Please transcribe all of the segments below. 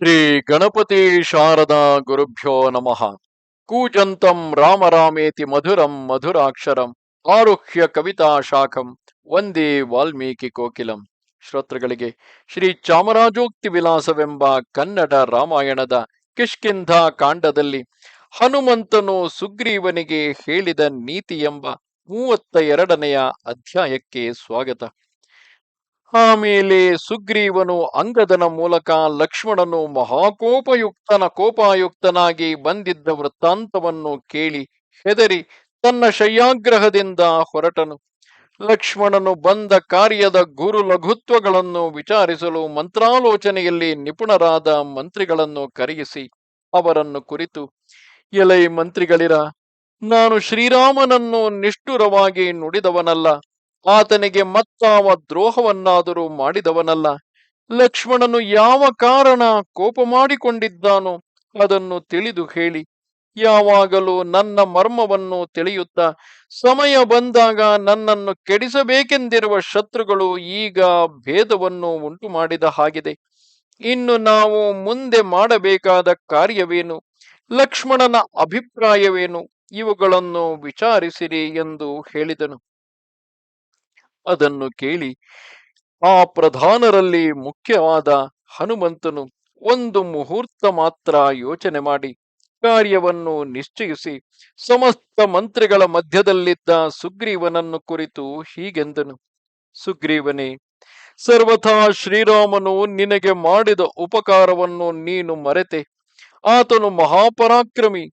ಶ್ರೀ ಗಣಪತಿ ಶಾರದಾ ಗುರುಭ್ಯೋ ನಮಃ. ಕೂಜಂತಂ ರಾಮರಾಮೇತಿ ಮಧುರಂ ಮಧುರಾಕ್ಷರಂ ಆರುಹ್ಯ ಕವಿತಾ ಶಾಖಂ ವಂದೇ ವಾಲ್ಮೀಕಿ ಕೋಕಿಲಂ. ಶ್ರೋತೃಗಳಿಗೆ ಶ್ರೀ ಚಾಮರಾಜೋಕ್ತಿ ವಿಲಾಸವೆಂಬ ಕನ್ನಡ ರಾಮಾಯಣದ ಕಿಷ್ಕಿಂಧ ಕಾಂಡದಲ್ಲಿ ಹನುಮಂತನು ಸುಗ್ರೀವನಿಗೆ ಹೇಳಿದ ನೀತಿ ಎಂಬ ಮೂವತ್ತ ಎರಡನೆಯ ಅಧ್ಯಾಯಕ್ಕೆ ಸ್ವಾಗತ. ಆಮೇಲೆ ಸುಗ್ರೀವನು ಅಂಗದನ ಮೂಲಕ ಲಕ್ಷ್ಮಣನು ಮಹಾಕೋಪಯುಕ್ತನ ಕೋಪಾಯುಕ್ತನಾಗಿ ಬಂದಿದ್ದ ವೃತ್ತಾಂತವನ್ನು ಕೇಳಿ ಹೆದರಿ ತನ್ನ ಶಯ್ಯಾಗ್ರಹದಿಂದ ಹೊರಟನು. ಲಕ್ಷ್ಮಣನು ಬಂದ ಕಾರ್ಯದ ಗುರು ಲಘುತ್ವಗಳನ್ನು ವಿಚಾರಿಸಲು ಮಂತ್ರಾಲೋಚನೆಯಲ್ಲಿ ನಿಪುಣರಾದ ಮಂತ್ರಿಗಳನ್ನು ಕರೆಯಿಸಿ ಅವರನ್ನು ಕುರಿತು, ಎಲೈ ಮಂತ್ರಿಗಳಿರ, ನಾನು ಶ್ರೀರಾಮನನ್ನು ನಿಷ್ಠುರವಾಗಿ ನುಡಿದವನಲ್ಲ ಆತನಿಗೆ ಮತ್ತಾವ ದ್ರೋಹವನ್ನಾದರೂ ಮಾಡಿದವನಲ್ಲ. ಲಕ್ಷ್ಮಣನು ಯಾವ ಕಾರಣ ಕೋಪ ಮಾಡಿಕೊಂಡಿದ್ದಾನೋ ಅದನ್ನು ತಿಳಿದು ಹೇಳಿ. ಯಾವಾಗಲೂ ನನ್ನ ಮರ್ಮವನ್ನು ತಿಳಿಯುತ್ತಾ ಸಮಯ ಬಂದಾಗ ನನ್ನನ್ನು ಕೆಡಿಸಬೇಕೆಂದಿರುವ ಶತ್ರುಗಳು ಈಗ ಭೇದವನ್ನು ಉಂಟು ಮಾಡಿದ ಹಾಗಿದೆ. ಇನ್ನು ನಾವು ಮುಂದೆ ಮಾಡಬೇಕಾದ ಕಾರ್ಯವೇನು? ಲಕ್ಷ್ಮಣನ ಅಭಿಪ್ರಾಯವೇನು? ಇವುಗಳನ್ನು ವಿಚಾರಿಸಿರಿ ಎಂದು ಹೇಳಿದನು. ಅದನ್ನು ಕೇಳಿ ಆ ಪ್ರಧಾನರಲ್ಲಿ ಮುಖ್ಯವಾದ ಹನುಮಂತನು ಒಂದು ಮುಹೂರ್ತ ಮಾತ್ರ ಯೋಚನೆ ಮಾಡಿ ಕಾರ್ಯವನ್ನು ನಿಶ್ಚಯಿಸಿ ಸಮಸ್ತ ಮಂತ್ರಿಗಳ ಮಧ್ಯದಲ್ಲಿದ್ದ ಸುಗ್ರೀವನನ್ನು ಕುರಿತು ಹೀಗೆಂದನು. ಸುಗ್ರೀವನೇ, ಸರ್ವಥಾ ಶ್ರೀರಾಮನು ನಿನಗೆ ಮಾಡಿದ ಉಪಕಾರವನ್ನು ನೀನು ಮರೆತೆ. ಆತನು ಮಹಾಪರಾಕ್ರಮಿ.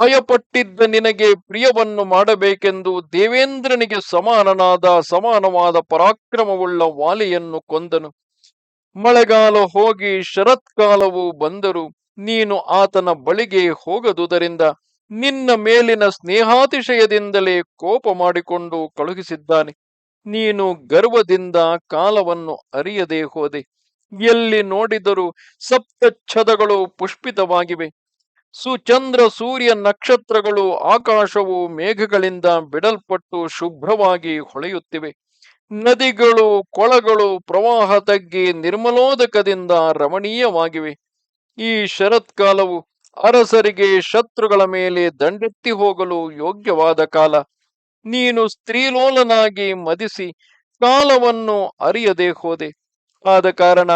ಭಯಪಟ್ಟಿದ್ದ ನಿನಗೆ ಪ್ರಿಯವನ್ನು ಮಾಡಬೇಕೆಂದು ದೇವೇಂದ್ರನಿಗೆ ಸಮಾನನಾದ ಸಮಾನವಾದ ಪರಾಕ್ರಮವುಳ್ಳ ವಾಲಿಯನ್ನು ಕೊಂದನು. ಮಳೆಗಾಲ ಹೋಗಿ ಶರತ್ಕಾಲವು ಬಂದರು ನೀನು ಆತನ ಬಳಿಗೆ ಹೋಗದುದರಿಂದ ನಿನ್ನ ಮೇಲಿನ ಸ್ನೇಹಾತಿಶಯದಿಂದಲೇ ಕೋಪ ಮಾಡಿಕೊಂಡು ಕಳುಹಿಸಿದ್ದಾನೆ. ನೀನು ಗರ್ವದಿಂದ ಕಾಲವನ್ನು ಅರಿಯದೆ ಹೋದೆ. ಎಲ್ಲಿ ನೋಡಿದರೂ ಸಪ್ತಚ್ಛದಗಳು ಪುಷ್ಪಿತವಾಗಿವೆ. ಸುಚಂದ್ರ ಸೂರ್ಯ ನಕ್ಷತ್ರಗಳು ಆಕಾಶವು ಮೇಘಗಳಿಂದ ಬಿಡಲ್ಪಟ್ಟು ಶುಭ್ರವಾಗಿ ಹೊಳೆಯುತ್ತಿವೆ. ನದಿಗಳು, ಕೊಳಗಳು ಪ್ರವಾಹ ತಗ್ಗಿ ನಿರ್ಮಲೋದಕದಿಂದ ರಮಣೀಯವಾಗಿವೆ. ಈ ಶರತ್ಕಾಲವು ಅರಸರಿಗೆ ಶತ್ರುಗಳ ಮೇಲೆ ದಂಡೆತ್ತಿ ಹೋಗಲು ಯೋಗ್ಯವಾದ ಕಾಲ. ನೀನು ಸ್ತ್ರೀಲೋಲನಾಗಿ ಮದಿಸಿ ಕಾಲವನ್ನು ಅರಿಯದೆ ಹೋದೆ. ಆದ ಕಾರಣ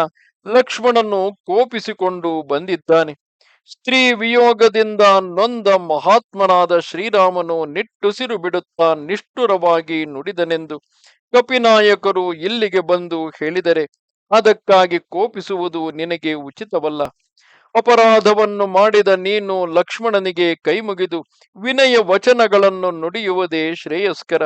ಲಕ್ಷ್ಮಣನು ಕೋಪಿಸಿಕೊಂಡು ಬಂದಿದ್ದಾನೆ. ಸ್ತ್ರೀ ವಿಯೋಗದಿಂದ ನೊಂದ ಮಹಾತ್ಮನಾದ ಶ್ರೀರಾಮನು ನಿಟ್ಟುಸಿರು ಬಿಡುತ್ತಾ ನಿಷ್ಠುರವಾಗಿ ನುಡಿದನೆಂದು ಕಪಿನಾಯಕರು ಇಲ್ಲಿಗೆ ಬಂದು ಹೇಳಿದರೆ ಅದಕ್ಕಾಗಿ ಕೋಪಿಸುವುದು ನಿನಗೆ ಉಚಿತವಲ್ಲ. ಅಪರಾಧವನ್ನು ಮಾಡಿದ ನೀನು ಲಕ್ಷ್ಮಣನಿಗೆ ಕೈಮುಗಿದು ವಿನಯ ವಚನಗಳನ್ನು ನುಡಿಯುವುದೇ ಶ್ರೇಯಸ್ಕರ.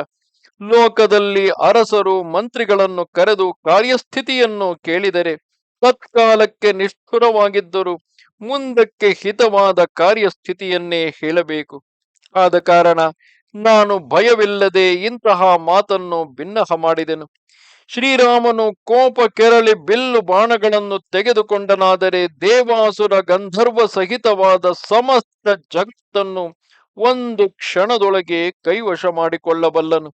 ಲೋಕದಲ್ಲಿ ಅರಸರು ಮಂತ್ರಿಗಳನ್ನು ಕರೆದು ಕಾರ್ಯಸ್ಥಿತಿಯನ್ನು ಕೇಳಿದರೆ ತತ್ಕಾಲಕ್ಕೆ ನಿಷ್ಠುರವಾಗಿದ್ದರು ಮುಂದಕ್ಕೆ ಹಿತವಾದ ಕಾರ್ಯಸ್ಥಿತಿಯನ್ನೇ ಹೇಳಬೇಕು. ಆದ ಕಾರಣ ನಾನು ಭಯವಿಲ್ಲದೆ ಇಂತಹ ಮಾತನ್ನು ಭಿನ್ನಹ ಮಾಡಿದೆನು. ಶ್ರೀರಾಮನು ಕೋಪ ಕೆರಳಿ ಬಿಲ್ಲು ಬಾಣಗಳನ್ನು ತೆಗೆದುಕೊಂಡನಾದರೆ ದೇವಾಸುರ ಗಂಧರ್ವ ಸಹಿತವಾದ ಸಮಸ್ತ ಜಗತ್ತನ್ನು ಒಂದು ಕ್ಷಣದೊಳಗೆ ಕೈವಶ ಮಾಡಿಕೊಳ್ಳಬಲ್ಲನು.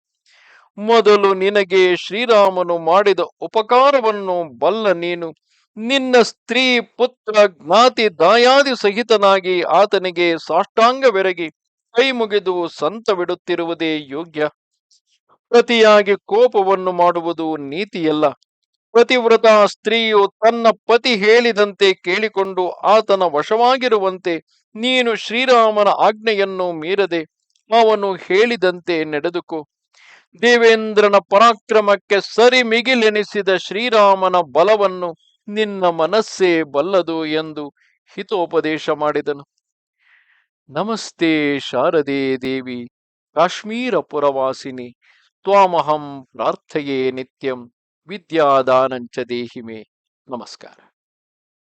ಮೊದಲು ನಿನಗೆ ಶ್ರೀರಾಮನು ಮಾಡಿದ ಉಪಕಾರವನ್ನು ಬಲ್ಲ ನೀನು. ನಿನ್ನ ಸ್ತ್ರೀ ಪುತ್ರ ಜ್ಞಾತಿ ದಾಯಾದಿ ಸಹಿತನಾಗಿ ಆತನಿಗೆ ಸಾಷ್ಟಾಂಗವೆರಗಿ ಕೈ ಮುಗಿದು ಸಂತವಿಡುತ್ತಿರುವುದೇ ಯೋಗ್ಯ. ಪ್ರತಿಯಾಗಿ ಕೋಪವನ್ನು ಮಾಡುವುದು ನೀತಿಯಲ್ಲ. ಪ್ರತಿವ್ರತ ಸ್ತ್ರೀಯು ತನ್ನ ಪತಿ ಹೇಳಿದಂತೆ ಕೇಳಿಕೊಂಡು ಆತನ ವಶವಾಗಿರುವಂತೆ ನೀನು ಶ್ರೀರಾಮನ ಆಜ್ಞೆಯನ್ನು ಮೀರದೆ ಅವನು ಹೇಳಿದಂತೆ ನಡೆದುಕು. ದೇವೇಂದ್ರನ ಪರಾಕ್ರಮಕ್ಕೆ ಸರಿ ಮಿಗಿಲೆನಿಸಿದ ಶ್ರೀರಾಮನ ಬಲವನ್ನು ನಿನ್ನ ಮನಸ್ಸೇ ಬಲ್ಲದು ಎಂದು ಹಿತೋಪದೇಶ ಮಾಡಿದನು. ನಮಸ್ತೆ ಶಾರದೆ ದೇವಿ ಕಾಶ್ಮೀರ ಪುರವಾಸಿನಿ ತ್ವಾಮಹಂ ಪ್ರಾರ್ಥೆಯೇ ನಿತ್ಯಂ ವಿದ್ಯಾದಾನಂಚ ದೇಹಿಮೆ. ನಮಸ್ಕಾರ.